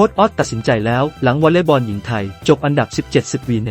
ค้ดออสตัดสินใจแล้วหลังวอลเลย์บอลหญิงไทย จบอันดับ 17 10วีเน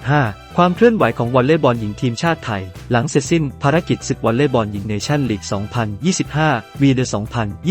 2025ความเคลื่อนไหวของวอลเลย์บอลหญิงทีมชาติไทย หลังเสร็จสิ้นภารกิจศึกวอลเลย์บอลหญิงเนชั่นลีก 2025 วีเด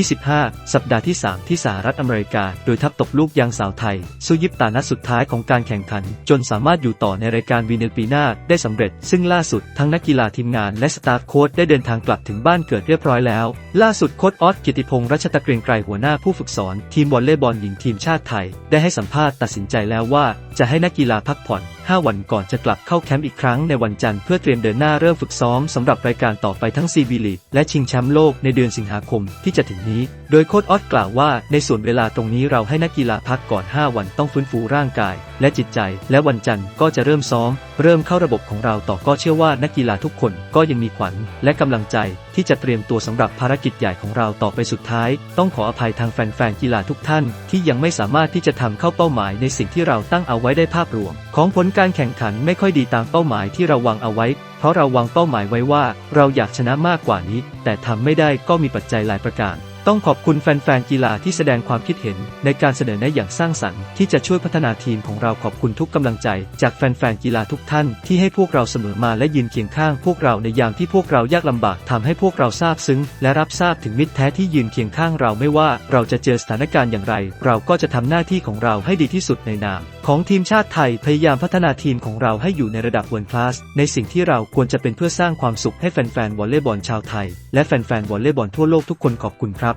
2025 สัปดาห์ที่ 3 ที่สหรัฐอเมริกา โดยทัพตกลูกยางสาวไทย สู้ยิบตานัดสุดท้ายของการแข่งขัน จนสามารถอยู่ต่อในรายการวีเนปีหน้าได้สำเร็จ ซึ่งล่าสุดทั้งนักกีฬาทีมงานและสตาฟโค้ชได้เดินทางกลับถึงบ้านเกิดเรียบร้อยแล้ว ล่าสุดโค้ชออสกิติพงษ์รัชตะเกรียงไกรหัวหน้าผู้ฝึกสอนทีมวอลเลย์บอลหญิงทีมชาติไทย ได้ให้สัมภาษณ์ตัดสินใจแล้วว่า จะให้นักกีฬาพักผ่อน 5 วันก่อนจะกลับเข้าแคมป์อีกครั้งในวันจันทร์เพื่อเตรียมเดินหน้าเริ่มฝึกซ้อมสำหรับรายการต่อไปทั้งซีบีลีและชิงแชมป์โลกในเดือนสิงหาคมที่จะถึงนี้ โดยโค้ชออสกล่าวว่าในส่วนเวลาตรงนี้เราให้นักกีฬาพักก่อน 5 วันต้องฟื้นฟูร่างกาย และจิตใจ และวันจันทร์ก็จะเริ่มซ้อม เริ่มเข้าระบบของเราต่อก็เชื่อว่านักกีฬาทุกคนก็ยังมีขวัญ และกำลังใจที่จะเตรียมตัวสำหรับภารกิจใหญ่ของเราต่อไปสุดท้าย ต้องขออภัยทางแฟนๆกีฬาทุกท่าน ที่ยังไม่สามารถที่จะทำเข้าเป้าหมายในสิ่งที่เราตั้งเอาไว้ได้ภาพรวม ของผลการการแข่งขันไม่ค่อยดีตามเป้าหมายที่เราวางเอาไว้ เพราะเราวางเป้าหมายไว้ว่า เราอยากชนะมากกว่านี้ แต่ทำไม่ได้ก็มีปัจจัยหลายประการ ต้องขอบคุณแฟนๆกีฬาที่แสดงความคิดเห็นในการเสนอแนะอย่างสร้างสรรค์ที่จะช่วยพัฒนาทีมของเราขอบคุณทุกกำลังใจ จากแฟนๆกีฬาทุกท่านที่ให้พวกเราเสมอมาและยืนเคียงข้างพวกเราในยามที่พวกเรายากลำบากทำให้พวกเราซาบซึ้ง และรับทราบถึงมิตรแท้ที่ยืนเคียงข้างเราไม่ว่าเราจะเจอสถานการณ์อย่างไร เราก็จะทำหน้าที่ของเราให้ดีที่สุดในนาม ของทีมชาติไทยพยายามพัฒนาทีมของเราให้อยู่ในระดับเวิร์คลาสในสิ่งที่เราควรจะเป็นเพื่อสร้างความสุขให้แฟนๆวอลเลย์บอลชาวไทย และแฟนๆวอลเลย์บอลทั่วโลกทุกคนขอบคุณครับ